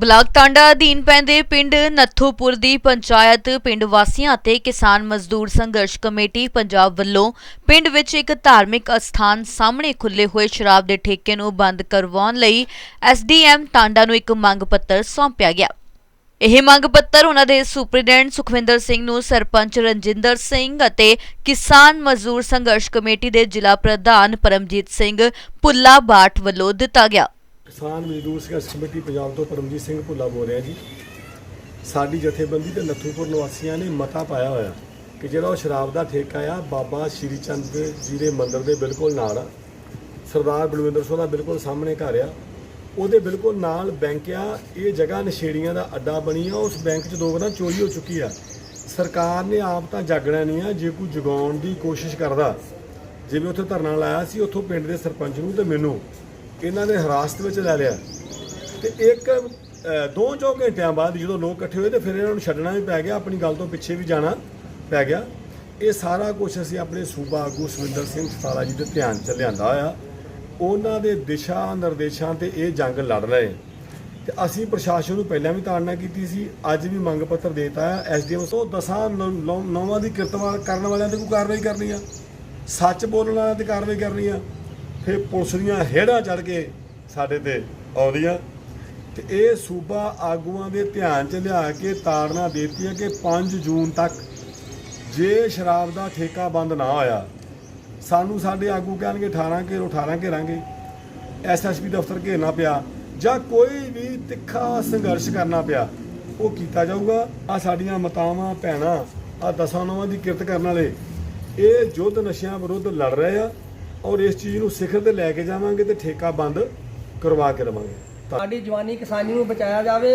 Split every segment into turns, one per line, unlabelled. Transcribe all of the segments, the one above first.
Block Tanda ਅਧੀਨ ਪੈਂਦੇ ਪਿੰਡ ਨੱਥੂਪੁਰ ਦੀ ਪੰਚਾਇਤ ਪਿੰਡ ਵਾਸੀਆਂ ਅਤੇ ਕਿਸਾਨ ਮਜ਼ਦੂਰ ਸੰਘਰਸ਼ ਕਮੇਟੀ ਪੰਜਾਬ ਵੱਲੋਂ ਪਿੰਡ ਵਿੱਚ ਇੱਕ ਧਾਰਮਿਕ ਅਸਥਾਨ ਸਾਹਮਣੇ ਖੁੱਲੇ ਹੋਏ ਸ਼ਰਾਬ ਦੇ ਠੇਕੇ ਨੂੰ ਬੰਦ ਕਰਵਾਉਣ ਲਈ ਐਸਡੀਐਮ ਟਾਂਡਾ ਨੂੰ ਇੱਕ ਮੰਗ ਪੱਤਰ ਸੌਂਪਿਆ ਗਿਆ। ਇਹ ਮੰਗ ਪੱਤਰ ਉਹਨਾਂ ਦੇ ਸੁਪਰੀਡੈਂਟ ਸੁਖਵਿੰਦਰ ਸਿੰਘ ਨੂੰ ਸਰਪੰਚ ਰਣਜਿੰਦਰ ਸਿੰਘ ਅਤੇ ਕਿਸਾਨ ਮਜ਼ਦੂਰ ਸੰਘਰਸ਼ ਕਮੇਟੀ ਦੇ ਜ਼ਿਲ੍ਹਾ ਪ੍ਰਧਾਨ ਪਰਮਜੀਤ ਸਿੰਘ ਪੁੱਲਾ ਬਾਟ ਵੱਲੋਂ ਦਿੱਤਾ ਗਿਆ।
ਕਿਸਾਨ ਮਜ਼ਦੂਰ ਸੰਘਰਸ਼ ਕਮੇਟੀ ਪੰਜਾਬ ਤੋਂ ਪਰਮਜੀਤ ਸਿੰਘ ਭੁੱਲਾ ਬੋਲ ਰਿਹਾ ਜੀ। ਸਾਡੀ ਜਥੇਬੰਦੀ ਤੇ ਨੱਥੂਪੁਰ ਨਿਵਾਸੀਆਂ ਨੇ ਮਤਾ ਪਾਇਆ ਹੋਇਆ ਕਿ ਜਿਹੜਾ ਉਹ ਸ਼ਰਾਬ ਦਾ ਠੇਕਾ ਆ, ਬਾਬਾ ਸ਼੍ਰੀ ਚੰਦ ਜੀ ਦੇ ਮੰਦਿਰ ਦੇ ਬਿਲਕੁਲ ਨਾਲ ਆ। ਸਰਦਾਰ ਬਲਵਿੰਦਰ ਸਿੰਘ ਦਾ ਬਿਲਕੁਲ ਸਾਹਮਣੇ ਘਰ ਆ। ਉਹਦੇ ਬਿਲਕੁਲ ਨਾਲ ਬੈਂਕ ਆ। ਇਹ ਜਗ੍ਹਾ ਨਸ਼ੇੜੀਆਂ ਦਾ ਅੱਡਾ ਬਣੀ ਆ। ਉਸ ਬੈਂਕ 'ਚ ਦੋ ਵਾਰਾਂ ਚੋਰੀ ਹੋ ਚੁੱਕੀ ਆ। ਸਰਕਾਰ ਨੇ ਆਪ ਤਾਂ ਜਾਗਣਾ ਨਹੀਂ ਆ, ਜੇ ਕੋਈ ਜਗਾਉਣ ਦੀ ਕੋਸ਼ਿਸ਼ ਕਰਦਾ। ਜਿਵੇਂ ਉੱਥੇ ਧਰਨਾ ਲਾਇਆ ਸੀ, ਉੱਥੋਂ ਪਿੰਡ ਦੇ ਸਰਪੰਚ ਨੂੰ ਤੇ ਮੈਨੂੰ। ਇਹਨਾਂ ਨੇ ਹਿਰਾਸਤ ਵਿੱਚ ਲੈ ਲਿਆ। ਤੇ ਇੱਕ ਦੋ ਚੋ ਘੰਟਿਆਂ ਬਾਅਦ ਜਦੋਂ ਲੋਕ ਇਕੱਠੇ ਹੋਏ ਤੇ ਫਿਰ ਇਹਨਾਂ ਨੂੰ ਛੱਡਣਾ ਵੀ ਪੈ ਗਿਆ, ਆਪਣੀ ਗੱਲ ਤੋਂ ਪਿੱਛੇ ਵੀ ਜਾਣਾ ਪੈ ਗਿਆ। ਇਹ ਸਾਰਾ ਕੁਝ ਅਸੀਂ ਆਪਣੇ ਸੂਬਾ ਆਗੂ ਸੁਰਿੰਦਰ ਸਿੰਘ ਸਤਾਲਾ ਜੀ ਦੇ ਧਿਆਨ ਚ ਲਿਆਂਦਾ ਹੋਇਆ। ਉਹਨਾਂ ਦੇ ਦਿਸ਼ਾ ਨਿਰਦੇਸ਼ਾਂ ਤੇ ਇਹ ਜੰਗ ਲੜ ਰਹੇ। ਹਾਂ। ਤੇ ਅਸੀਂ ਪ੍ਰਸ਼ਾਸਨ ਨੂੰ ਪਹਿਲਾਂ ਵੀ ਤਾੜਨਾ ਕੀਤੀ ਸੀ, ਅੱਜ ਵੀ ਮੰਗ ਪੱਤਰ ਦੇਤਾ ਹੈ। ਐਸਡੀਐਮ ਤੋਂ ਦਸਾਂ ਨੌ- ਨੌ- ਨੌਵਾਂ ਦੀ ਕਿਰਤਵਾਲ ਕਰਨ ਵਾਲਿਆਂ ਤੇ ਕੋਈ ਕਾਰਵਾਈ ਕਰਨੀ ਆ। ਸੱਚ ਬੋਲਣ ਵਾਲਿਆਂ ਤੇ ਕਾਰਵਾਈ ਕਰਨੀ ਆ। ਫਿਰ ਪੁਲਿਸ ਦੀਆਂ ਹੇੜਾਂ ਚੜ ਕੇ ਸਾਡੇ ਤੇ ਆਉਂਦੀਆਂ ਤੇ ਇਹ ਸੂਬਾ ਆਗੂਆਂ ਦੇ ਧਿਆਨ ਚ ਲਿਆ ਕੇ ਤਾੜਨਾ ਦੇਤੀ ਹੈ ਕਿ 5 ਜੂਨ ਤੱਕ ਜੇ ਸ਼ਰਾਬ ਦਾ ਠੇਕਾ ਬੰਦ ਨਾ ਹੋਇਆ ਸਾਨੂੰ ਸਾਡੇ ਆਗੂ ਕਹਿਣਗੇ 18 ਘੇਰੋ 18 ਘੇਰਾਂਗੇ ਐਸਐਸਪੀ ਦਫ਼ਤਰ ਘੇਰਨਾ ਪਿਆ ਜਾਂ ਕੋਈ ਵੀ ਤਿੱਖਾ ਸੰਘਰਸ਼ ਕਰਨਾ ਪਿਆ, ਉਹ ਕੀਤਾ ਜਾਊਗਾ। ਆ ਸਾਡੀਆਂ ਮਾਤਾਵਾਂ, ਭੈਣਾਂ ਆ ਦਸਾਂ ਨੌਵਾਂ ਦੀ ਕਿਰਤ ਕਰਨ ਵਾਲੇ, ਇਹ ਯੁੱਧ ਨਸ਼ਿਆਂ ਵਿਰੁੱਧ ਲੜ ਰਹੇ ਆ। ਔਰ ਇਸ ਚੀਜ਼ ਨੂੰ ਸਿਖਰ ਤੇ ਲੈ ਕੇ ਜਾਵਾਂਗੇ ਤੇ ਠੇਕਾ ਬੰਦ ਕਰਵਾ ਕੇ ਰਵਾਂਗੇ।
ਸਾਡੀ ਜਵਾਨੀ ਕਿਸਾਨੀ ਨੂੰ ਬਚਾਇਆ ਜਾਵੇ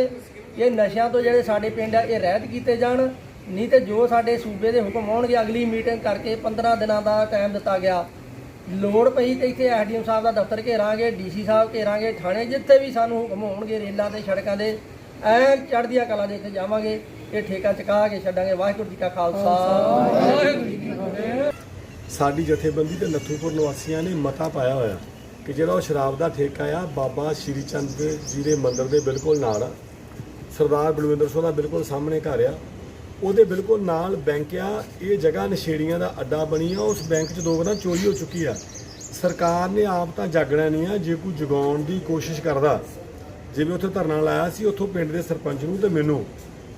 ਇਹ ਨਸ਼ਿਆਂ ਤੋਂ ਜਿਹੜੇ ਸਾਡੇ ਪਿੰਡ ਆ ਇਹ ਰਹਿਤ ਕੀਤੇ ਜਾਣ। ਨਹੀਂ ਤੇ ਜੋ ਸਾਡੇ ਸੂਬੇ ਦੇ ਹੁਕਮ ਆਉਣਗੇ ਅਗਲੀ ਮੀਟਿੰਗ ਕਰਕੇ 15 ਦਿਨਾਂ ਦਾ ਟਾਈਮ ਦਿੱਤਾ ਗਿਆ। ਲੋੜ ਪਈ ਤੇ ਇੱਥੇ ਐਸਡੀਐਮ ਸਾਹਿਬ ਦਾ ਦਫ਼ਤਰ ਘੇਰਾਂਗੇ ਡੀਸੀ ਸਾਹਿਬ ਘੇਰਾਂਗੇ ਥਾਣੇ ਜਿੱਥੇ ਵੀ ਸਾਨੂੰ ਹੁਕਮ ਹੋਣਗੇ ਰੇਲਾਂ ਤੇ ਸੜਕਾਂ ਦੇ ਐਨ ਚੜ੍ਹਦੀਆਂ ਕਲਾਂ ਦੇ ਇੱਥੇ ਜਾਵਾਂਗੇ ਇਹ ਠੇਕਾ ਚੁਕਾ ਕੇ ਛੱਡਾਂਗੇ। ਵਾਹਿਗੁਰੂ ਜੀ ਕਾ ਖਾਲਸਾ। ਵਾਹਿਗੁਰੂ ਜੀ ਕੀ ਫਤਿਹ।
ਸਾਡੀ ਜਥੇਬੰਦੀ ਤੇ ਨੱਥੂਪੁਰ ਨਿਵਾਸੀਆਂ ਨੇ ਮਤਾ ਪਾਇਆ ਹੋਇਆ ਕਿ ਜਿਹੜਾ ਉਹ ਸ਼ਰਾਬ ਦਾ ਠੇਕਾ ਆ, ਬਾਬਾ ਸ਼੍ਰੀ ਚੰਦ ਜੀ ਦੇ ਮੰਦਿਰ ਦੇ ਬਿਲਕੁਲ ਨਾਲ ਆ। ਸਰਦਾਰ ਬਲਵਿੰਦਰ ਸਿੰਘ ਦਾ ਬਿਲਕੁਲ ਸਾਹਮਣੇ ਘਰ ਆ। ਉਹਦੇ ਬਿਲਕੁਲ ਨਾਲ ਬੈਂਕ ਆ। ਇਹ ਜਗ੍ਹਾ ਨਸ਼ੇੜੀਆਂ ਦਾ ਅੱਡਾ ਬਣੀ ਆ। ਉਸ ਬੈਂਕ 'ਚ ਦੋ ਵਾਰਾਂ ਚੋਰੀ ਹੋ ਚੁੱਕੀ ਆ। ਸਰਕਾਰ ਨੇ ਆਪ ਤਾਂ ਜਾਗਣਾ ਨਹੀਂ ਆ, ਜੇ ਕੋਈ ਜਗਾਉਣ ਦੀ ਕੋਸ਼ਿਸ਼ ਕਰਦਾ। ਜਿਵੇਂ ਉੱਥੇ ਧਰਨਾ ਲਾਇਆ ਸੀ, ਉੱਥੋਂ ਪਿੰਡ ਦੇ ਸਰਪੰਚ ਨੂੰ ਤੇ ਮੈਨੂੰ।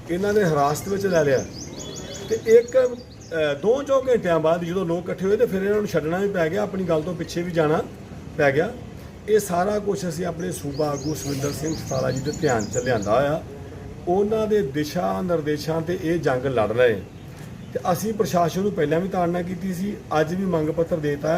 ਇਹਨਾਂ ਨੇ ਹਿਰਾਸਤ ਵਿੱਚ ਲੈ ਲਿਆ। ਤੇ ਇੱਕ ਦੋ ਚੋ ਘੰਟਿਆਂ ਬਾਅਦ ਜਦੋਂ ਲੋਕ ਇਕੱਠੇ ਹੋਏ ਤੇ ਫਿਰ ਇਹਨਾਂ ਨੂੰ ਛੱਡਣਾ ਵੀ ਪੈ ਗਿਆ, ਆਪਣੀ ਗੱਲ ਤੋਂ ਪਿੱਛੇ ਵੀ ਜਾਣਾ ਪੈ ਗਿਆ ਇਹ ਸਾਰਾ ਕੁਝ ਅਸੀਂ ਆਪਣੇ ਸੂਬਾ ਆਗੂ ਸੁਰਿੰਦਰ ਸਿੰਘ ਸਤਾਲਾ ਜੀ ਦੇ ਧਿਆਨ ਚ ਲਿਆਂਦਾ ਹੋਇਆ ਉਹਨਾਂ ਦੇ ਦਿਸ਼ਾ ਨਿਰਦੇਸ਼ਾਂ ਤੇ ਇਹ ਜੰਗ ਲੜ ਰਹੇ ਹਾਂ। ਤੇ ਅਸੀਂ ਪ੍ਰਸ਼ਾਸਨ ਨੂੰ ਪਹਿਲਾਂ ਵੀ ਤਾੜਨਾ ਕੀਤੀ ਸੀ, ਅੱਜ ਵੀ ਮੰਗ ਪੱਤਰ ਦੇਤਾ